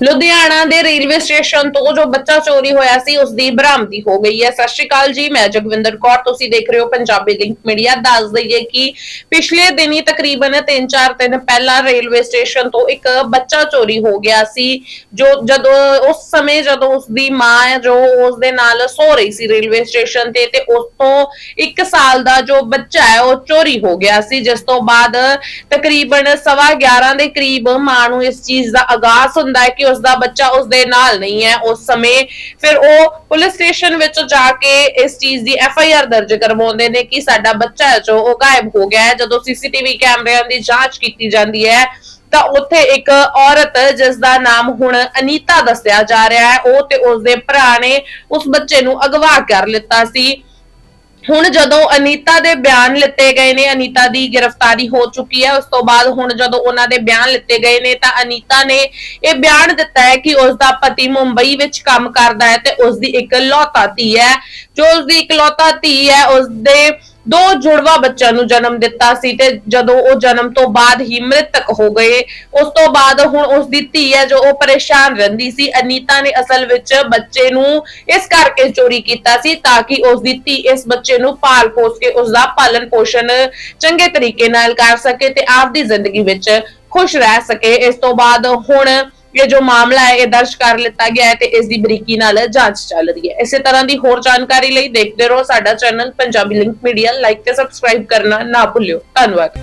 ਲੁਧਿਆਣਾ ਦੇ railway station ਤੋਂ ਜੋ ਬੱਚਾ ਚੋਰੀ ਹੋਇਆ ਸੀ ਉਸ ਦੀ ਬਰਾਮਦੀ ਹੋ ਗਈ ਹੈ। ਸਤਿ ਸ਼੍ਰੀ ਅਕਾਲ ਜੀ, ਮੈਂ ਜਗਵਿੰਦਰ ਕੌਰ। ਤੁਸੀਂ ਦੇਖ ਰਹੇ ਹੋ ਪੰਜਾਬੀ ਲਿੰਕ ਮੀਡੀਆ। ਦੱਸ ਦਈਏ ਕਿ ਪਿਛਲੇ ਦਿਨੀ ਤਕਰੀਬਨ 3-4 ਦਿਨ ਪਹਿਲਾਂ ਰੇਲਵੇ ਸਟੇਸ਼ਨ ਤੋਂ ਇੱਕ ਬੱਚਾ ਚੋਰੀ ਹੋ ਗਿਆ ਸੀ, ਜੋ ਜਦੋਂ, ਉਸ ਸਮੇਂ ਜਦੋਂ ਉਸ ਦੀ ਮਾਂ ਹੈ, ਜੋ ਉਸ ਦੇ ਨਾਲ ਸੋ ਰਹੀ ਸੀ ਰੇਲਵੇ ਸਟੇਸ਼ਨ ਤੇ ਤੇ ਉਸ ਤੋਂ 1 ਸਾਲ ਦਾ ਜੋ ਬੱਚਾ ਹੈ, ਉਹ ਚੋਰੀ ਹੋ ਗਿਆ ਸੀ। ਜਿਸ ਤੋਂ ਬਾਅਦ ਤਕਰੀਬਨ 11:30 ਦੇ ਕਰੀਬ ਮਾਂ ਨੂੰ ਇਸ ਚੀਜ਼ ਦਾ ਆਗਾਸ ਹੁੰਦਾ ਹੈ ਕਿ ਉਸ ਦਾ ਬੱਚਾ ਉਸ ਦੇ ਨਾਲ ਨਹੀਂ ਹੈ ਉਸ ਸਮੇਂ। ਫਿਰ ਉਹ ਪੁਲਿਸ ਸਟੇਸ਼ਨ ਵਿੱਚ ਜਾ ਕੇ ਇਸ ਚੀਜ਼ ਦੀ ਐਫ ਆਈ ਆਰ ਦਰਜ ਕਰਵਾਉਂਦੇ ਨੇ ਕਿ ਸਾਡਾ ਬੱਚਾ ਜੋ ਉਹ ਗਾਇਬ ਹੋ ਗਿਆ ਹੈ। ਜਦੋਂ ਸੀਸੀਟੀਵੀ ਕੈਮਰਿਆਂ ਦੀ ਜਾਂਚ ਕੀਤੀ ਜਾਂਦੀ ਹੈ, ਤਾਂ ਉੱਥੇ ਇੱਕ ਔਰਤ ਜਿਸ ਦਾ ਨਾਮ ਹੁਣ ਅਨੀਤਾ ਦੱਸਿਆ ਜਾ ਰਿਹਾ ਹੈ, ਉਹ ਤੇ ਉਸ ਦੇ ਭਰਾ ਨੇ ਉਸ ਬੱਚੇ ਨੂੰ ਅਗਵਾ ਕਰ ਲਿੱਤਾ ਸੀ। ਹੁਣ ਜਦੋਂ ਅਨੀਤਾ ਦੇ ਬਿਆਨ ਲਿੱਤੇ ਗਏ ਨੇ, ਅਨੀਤਾ ਦੀ ਗ੍ਰਿਫਤਾਰੀ ਹੋ ਚੁੱਕੀ ਹੈ, ਉਸ ਤੋਂ ਬਾਅਦ ਹੁਣ ਜਦੋਂ ਉਹਨਾਂ ਦੇ ਬਿਆਨ ਲਿੱਤੇ ਗਏ ਨੇ, ਤਾਂ ਅਨੀਤਾ ਨੇ ਇਹ ਬਿਆਨ ਦਿੱਤਾ ਹੈ ਕਿ ਉਸ ਦਾ ਪਤੀ ਮੁੰਬਈ ਵਿੱਚ ਕੰਮ ਕਰਦਾ ਹੈ ਤੇ ਉਸ ਦੀ ਇੱਕ ਲੌਤਾ ਧੀ ਹੈ। ਜੋ ਉਸ ਦੀ ਇਕਲੌਤਾ ਧੀ ਹੈ, ਉਸ ਦੇ ਦੋ ਜੁੜਵਾ ਬੱਚਿਆਂ ਨੂੰ ਜਨਮ ਦਿੱਤਾ ਸੀ ਤੇ ਜਦੋਂ ਉਹ ਜਨਮ ਤੋਂ ਬਾਅਦ ਹੀ ਮ੍ਰਿਤਕ ਹੋ ਗਏ। ਉਸ ਤੋਂ ਬਾਅਦ ਹੁਣ ਉਸ ਦੀ ਧੀ ਹੈ ਜੋ ਉਹ ਪਰੇਸ਼ਾਨ ਰਹਿੰਦੀ ਸੀ। ਅਨੀਤਾ ਨੇ ਅਸਲ ਵਿੱਚ ਬੱਚੇ ਨੂੰ ਇਸ ਕਰਕੇ ਚੋਰੀ ਕੀਤਾ ਸੀ ਤਾਂ ਕਿ ਉਸ ਦੀ ਧੀ ਇਸ ਬੱਚੇ ਨੂੰ ਪਾਲ ਪੋਸ ਕੇ ਉਸ ਦਾ ਪਾਲਣ ਪੋਸ਼ਣ ਚੰਗੇ ਤਰੀਕੇ ਨਾਲ ਕਰ ਸਕੇ ਤੇ ਆਪਦੀ ਜ਼ਿੰਦਗੀ ਵਿੱਚ ਖੁਸ਼ ਰਹਿ ਸਕੇ। ਇਸ ਤੋਂ ਬਾਅਦ ਹੁਣ ਇਹ ਜੋ ਮਾਮਲਾ ਹੈ, ਇਹ ਦਰਜ ਕਰ ਲਿੱਤਾ ਗਿਆ ਹੈ ਤੇ ਇਸ ਦੀ ਬਰੀਕੀ ਨਾਲ ਜਾਂਚ ਚੱਲ ਰਹੀ ਹੈ। ਇਸੇ ਤਰ੍ਹਾਂ ਦੀ ਹੋਰ ਜਾਣਕਾਰੀ ਲਈ ਦੇਖਦੇ ਰਹੋ ਸਾਡਾ channel Punjabi link media. Like ਤੇ ਸਬਸਕ੍ਰਾਈਬ ਕਰਨਾ ਨਾ ਭੁੱਲਿਓ। ਧੰਨਵਾਦ।